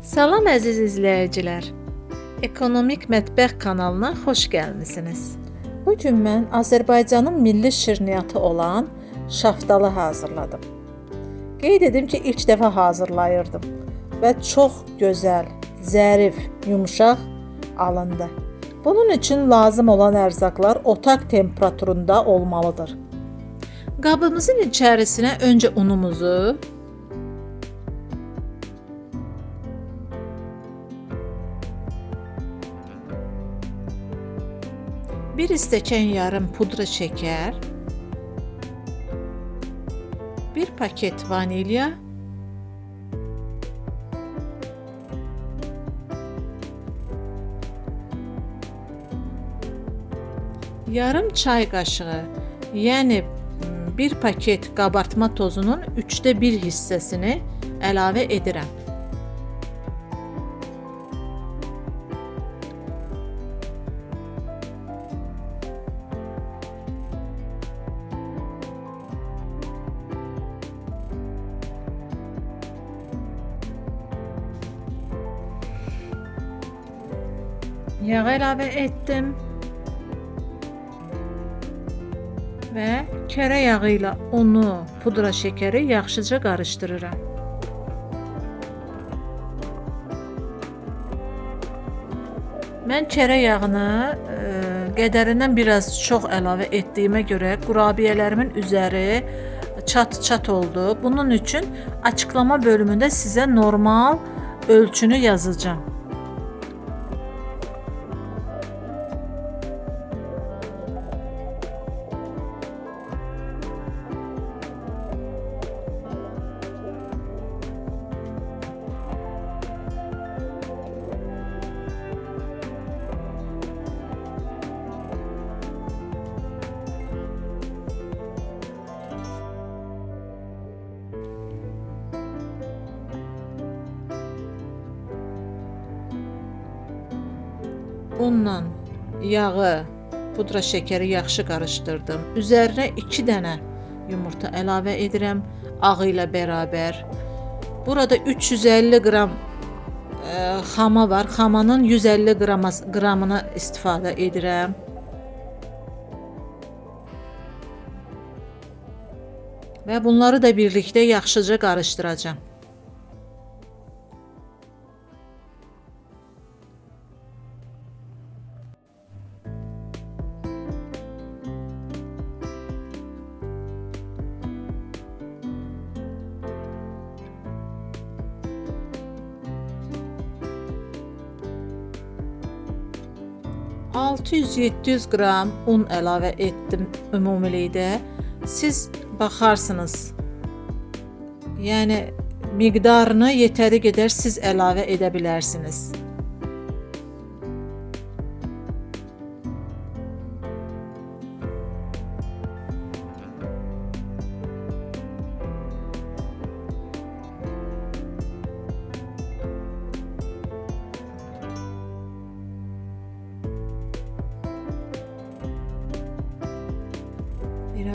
Salam əziz izləyicilər. Ekonomik Mətbəx kanalına xoş gəlmisiniz. Bu gün mən Azərbaycanın milli şirniyyatı olan şaftalı hazırladım. Qeyd edim ki, ilk dəfə hazırlayırdım və çox gözəl, zərif, yumşaq alındı. Bunun üçün lazım olan ərzaqlar otaq temperaturunda olmalıdır. Qabımızın içərisinə öncə unumuzu, bir stəkan yarım pudra şeker, bir paket vanilya, yarım çay qaşığı, yəni mm, bir paket qabartma tozunun 3də 1 hissəsini əlavə edirəm. Yağ əlavə etdim. Və kərə yağı ilə unu, pudra şəkəri yaxşıca qarışdırıram. Mən kərə yağını e, qədərindən biraz çox əlavə etdiyimə görə qurabiyələrimin üzəri çat-çat oldu. Bunun üçün açıqlama bölümündə sizə normal ölçünü yazacağam. Unla yağı, pudra şəkəri yaxşı qarışdırdım. Üzərinə 2 dənə yumurta əlavə edirəm ağı ilə bərabər. Burada 350 qram ə, xama var. Xamanın 150 qrama, qramını istifadə edirəm. Və bunları da birlikdə yaxşıca qarışdıracağam. ...600-700 qram un əlavə etdim ümumilikdə. Siz baxarsınız. Yəni miqdarını yetəri qədər siz əlavə edə bilərsiniz.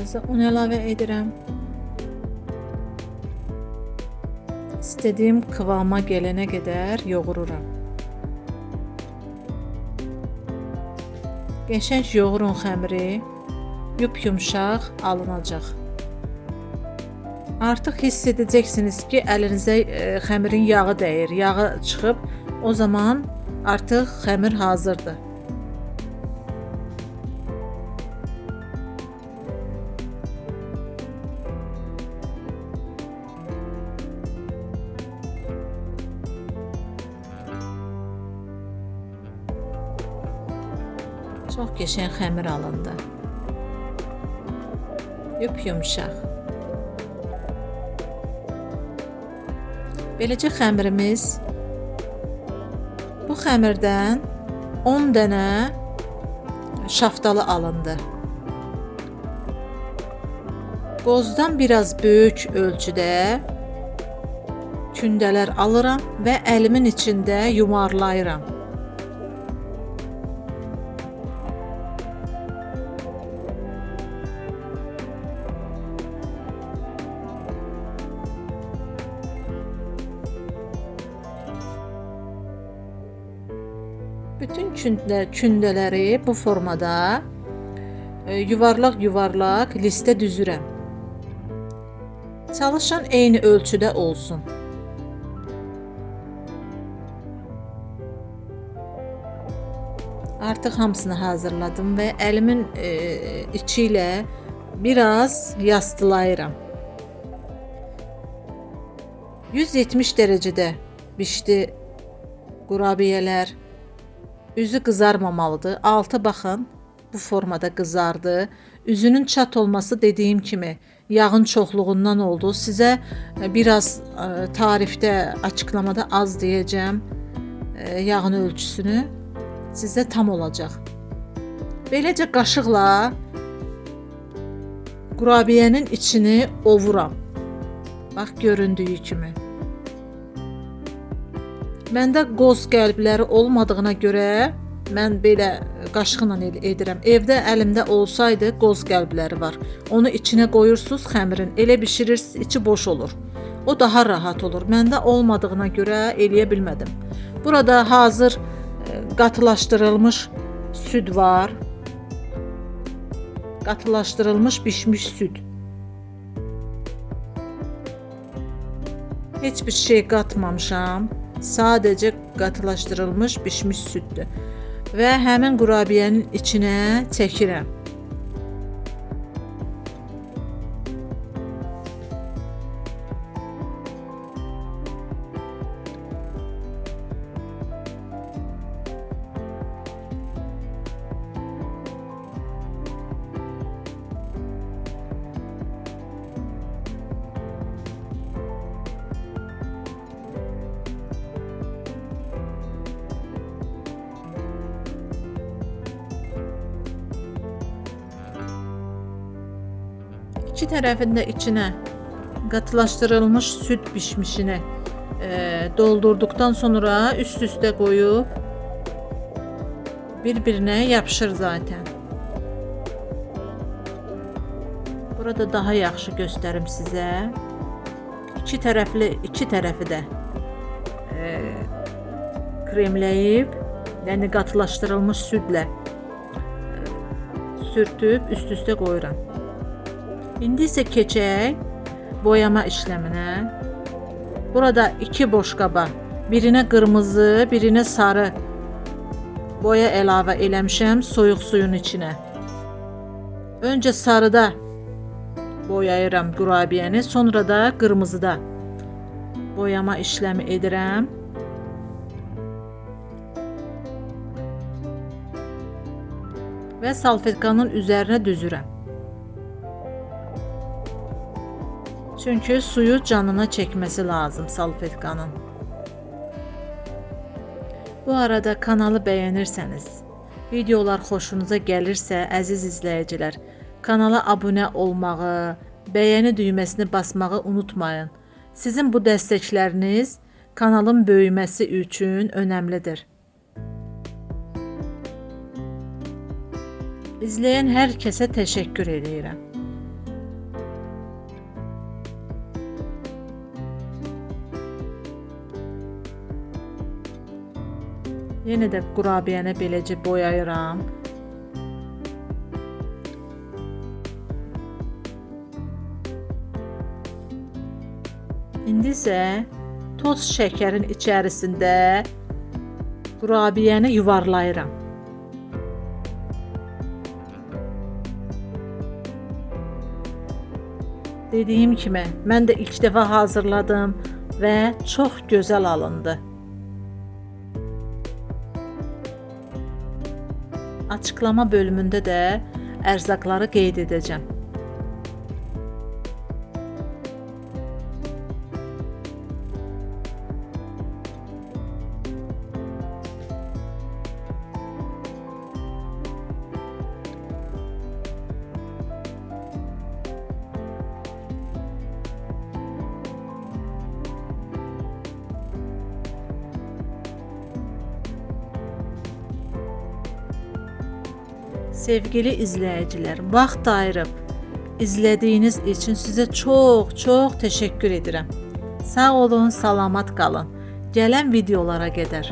Biraz un əlavə edirəm. İstədiyim kıvama gələnə qədər yoğururam. Qəşəng yoğurun xəmiri yup-yumşaq alınacaq. Artıq hiss edəcəksiniz ki, əlinizə e, xəmirin yağı dəyir, yağı çıxıb, o zaman artıq xəmir hazırdır. Çox qəşəng xəmir alındı. Yup-yumşaq. Beləcə xəmirimiz bu xəmirdən 10 dənə şaftalı alındı. Qozdan biraz böyük ölçüdə kündələr alıram və əlimin içində yumarlayıram. Kündələri bu formada e, yuvarlaq yuvarlaq listə düzürəm. Çalışın eyni ölçüdə olsun. Artıq hamısını hazırladım və əlimin e, içi ilə biraz yastılayıram. 170 dərəcədə bişdi qurabiyələr. Üzü qızarmamalıdır. Altı baxın, bu formada qızardı. Üzünün çat olması dediyim kimi yağın çoxluğundan oldu. Sizə e, biraz e, tarifdə, açıqlamada az deyəcəm e, yağın ölçüsünü. Sizdə tam olacaq. Beləcə qaşıqla qurabiyənin içini ovuram. Bax göründüyü kimi. Məndə qoz qəlbləri olmadığına görə mən belə qaşıqla el- edirəm. Evdə əlimdə olsaydı qoz qəlbləri var. Onu içinə qoyursunuz xəmirin, elə bişirirsiniz, içi boş olur. O daha rahat olur. Məndə olmadığına görə eləyə bilmədim. Burada hazır e, qatılaşdırılmış süd var. Qatılaşdırılmış bişmiş süd. Heç bir şey qatmamışam. Sadəcə qatılaşdırılmış bişmiş süddür. Və həmin qurabiyənin içinə çəkirəm. İki tərəfində içinə qatılaşdırılmış süd bişmişini e, doldurduktan sonra üst-üstə qoyub bir-birinə yapışır zaten. Burada daha yaxşı göstərim sizə. İki tərəfli, iki tərəfi də e, kremləyib, yəni qatılaşdırılmış südlə e, sürtüb üst-üstə qoyuram. İndi isə keçək boyama işləminə. Burada iki boş qaba, birinə qırmızı, birinə sarı boya əlavə eləmişəm soyuq suyun içinə. Öncə sarıda boyayıram qurabiyəni, sonra da qırmızıda boyama işləmi edirəm. Və salfetkanın üzərinə düzürəm. Çünkü suyu canına çekmesi lazım salfetkanın. Bu arada kanalı beğenirseniz, videolar xoşunuza gəlirsə, əziz izləyicilər, kanala abunə olmağı, bəyəni düyməsini basmağı unutmayın. Sizin bu dəstəkləriniz kanalın böyüməsi üçün önəmlidir. İzləyən hər kəsə təşəkkür. Yenə də qurabiyəni beləcə boyayıram. İndi isə toz şəkərin içərisində qurabiyəni yuvarlayıram. Dediyim kimi, mən də ilk dəfə hazırladım və çox gözəl alındı. Açıqlama bölümündə də ərzaqları qeyd edəcəm. Sevgili izləyicilər, vaxt ayırıb izlədiyiniz üçün sizə çox, çox təşəkkür edirəm. Sağ olun, salamat qalın. Gələn videolara qədər.